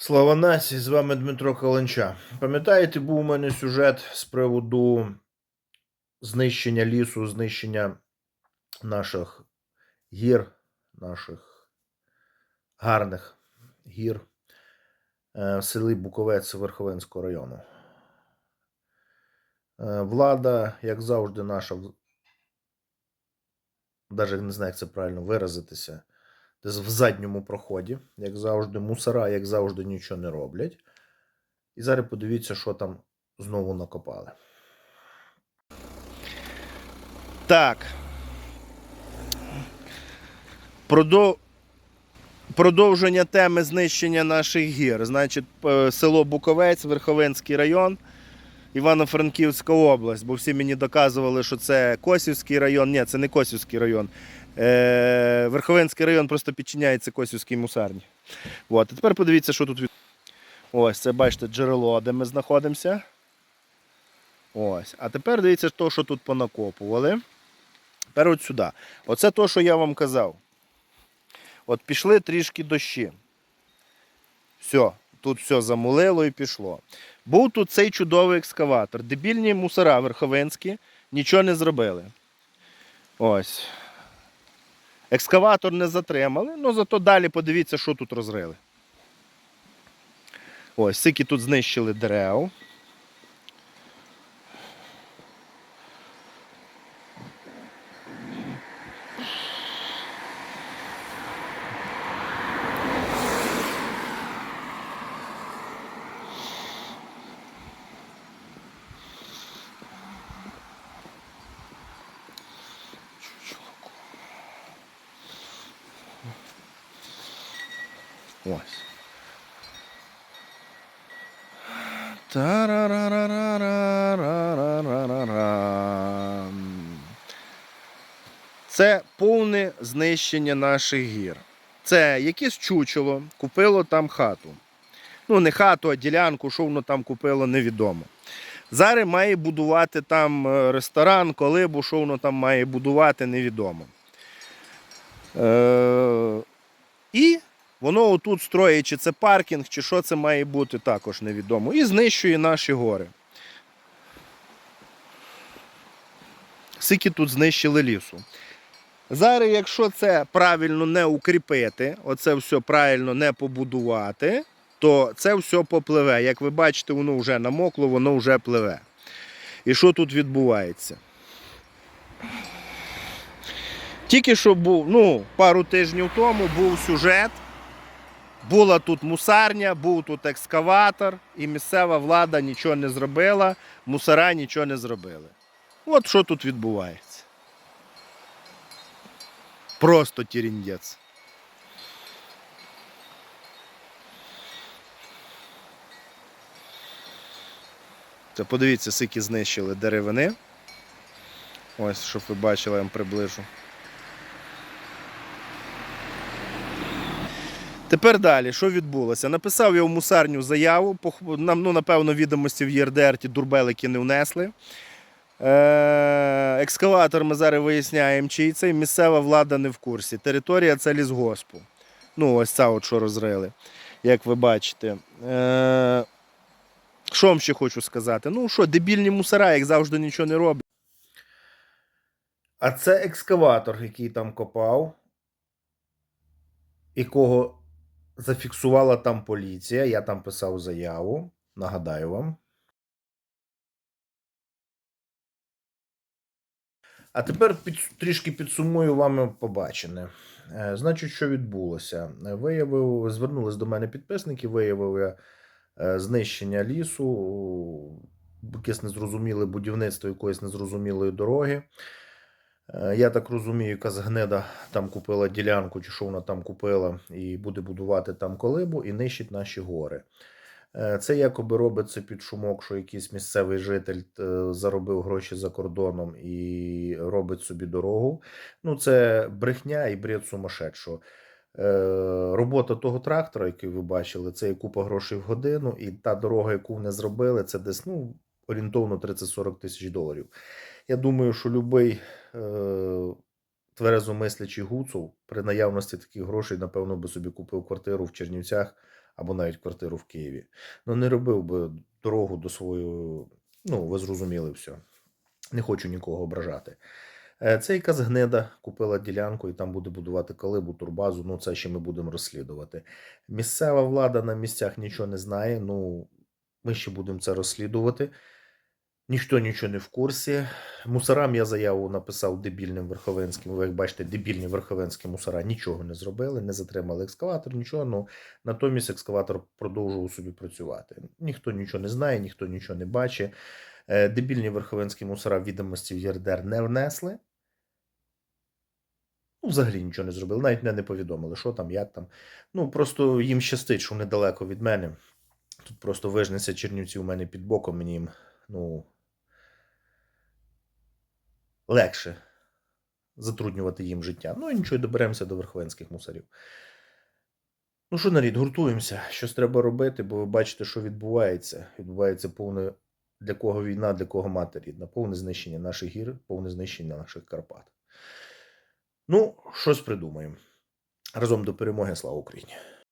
Слава нації, з вами Дмитро Каленча. Пам'ятаєте, був у мене сюжет з приводу знищення лісу, знищення наших гір, наших гарних гір е, в селі Буковець Верховенського району. Е, Влада, як завжди, наша, навіть не знаю, як це правильно виразитися, десь в задньому проході, як завжди, мусора, як завжди, нічого не роблять. І зараз подивіться, що там знову накопали. Так. Продов... Продовження теми знищення наших гір. Значить, село Буковець, Верховенський район, Івано-Франківська область. Бо всі мені доказували, що це Косівський район. Ні, це не Косівський район. Е, Верховенський район просто підчиняється Косівській мусарні. От. А тепер подивіться, що тут. Ось, це бачите джерело, де ми знаходимося. Ось. А тепер дивіться, то, що тут понакопували. Тепер от сюди. Оце то, що я вам казав. От пішли трішки дощі. Все, тут все замулило і пішло. Був тут цей чудовий екскаватор. Дебільні мусора верховенські нічого не зробили. Ось. Екскаватор не затримали, але зато далі подивіться, що тут розрили. Ось, скільки тут знищили дерев. Ось. Це повне знищення наших гір. Це якесь чучело купило там хату. Ну, не хату, а ділянку, що воно там купило, невідомо. Зараз має будувати там е, ресторан, коли, бо що воно там має будувати, невідомо. Е- І Воно отут строїть, чи це паркінг, чи що це має бути, також невідомо. І знищує наші гори. Скільки тут знищили лісу. Зараз, якщо це правильно не укріпити, оце все правильно не побудувати, то це все попливе. Як ви бачите, воно вже намокло, воно вже пливе. І що тут відбувається? Тільки що був, ну, пару тижнів тому був сюжет. Була тут мусарня, був тут екскаватор, і місцева влада нічого не зробила, мусора нічого не зробили. От що тут відбувається. Просто тіріндець. Це подивіться, скільки знищили деревини. Ось, щоб ви бачили, я вам приближу. Тепер далі, що відбулося? Написав я в мусарню заяву, нам, ну, напевно, відомості в ЄРДР ті дурбелики не внесли. Е, екскаватор ми зараз виясняємо, чий це, місцева влада не в курсі. Територія це лісгоспу. Ну, ось ця от що розрили, як ви бачите. Е, що вам ще хочу сказати? Ну що, дебільні мусора, як завжди, нічого не роблять. А це екскаватор, який там копав, якого зафіксувала там поліція. Я там писав заяву. Нагадаю вам. А тепер під, трішки підсумую вам побачене. Е, Значить, що відбулося? Виявив, звернулись до мене підписники, виявив я е, знищення лісу, якесь незрозуміле будівництво якоїсь незрозумілої дороги. Е, Я так розумію, якась гнеда там купила ділянку, чи що вона там купила, і буде будувати там колибу і нищить наші гори. Е, Це якоби робиться під шумок, що якийсь місцевий житель е, заробив гроші за кордоном і робить собі дорогу. Ну, це брехня і бред сумасшедшого. Робота того трактора, який ви бачили, це є купа грошей в годину, і та дорога, яку вони зробили, це десь ну, орієнтовно 30-40 тисяч доларів. Я думаю, що будь-який е, тверезомислячий гуцул при наявності таких грошей, напевно, би собі купив квартиру в Чернівцях або навіть квартиру в Києві. Ну, не робив би дорогу до свою. Ну, ви зрозуміли все. Не хочу нікого ображати. Е, Це якась гнида купила ділянку і там буде будувати калибу, турбазу. Ну, це ще ми будемо розслідувати. Місцева влада на місцях нічого не знає. Ну, ми ще будемо це розслідувати. Ніхто нічого не в курсі. Мусорам я заяву написав дебільним верховенським. Ви як бачите, дебільні верховенські мусора нічого не зробили, не затримали екскаватор, нічого. Ну натомість екскаватор продовжував собі працювати. Ніхто нічого не знає, ніхто нічого не бачить. Е, Дебільні верховенські мусора відомості в ЄРДР не внесли. Ну, взагалі нічого не зробили. Навіть мене не повідомили, що там, як там. Ну, просто їм щастить, що недалеко від мене. Тут просто вижнеться Чернівці у мене під боком, мені їм, ну, легше затруднювати їм життя. Ну і нічого, доберемося до верховенських мусорів. Ну що, нарід, гуртуємося. Щось треба робити, бо ви бачите, що відбувається. Відбувається повне для кого війна, для кого мати рідна, повне знищення наших гір, повне знищення наших Карпат. Ну, щось придумаємо. Разом до перемоги, слава Україні!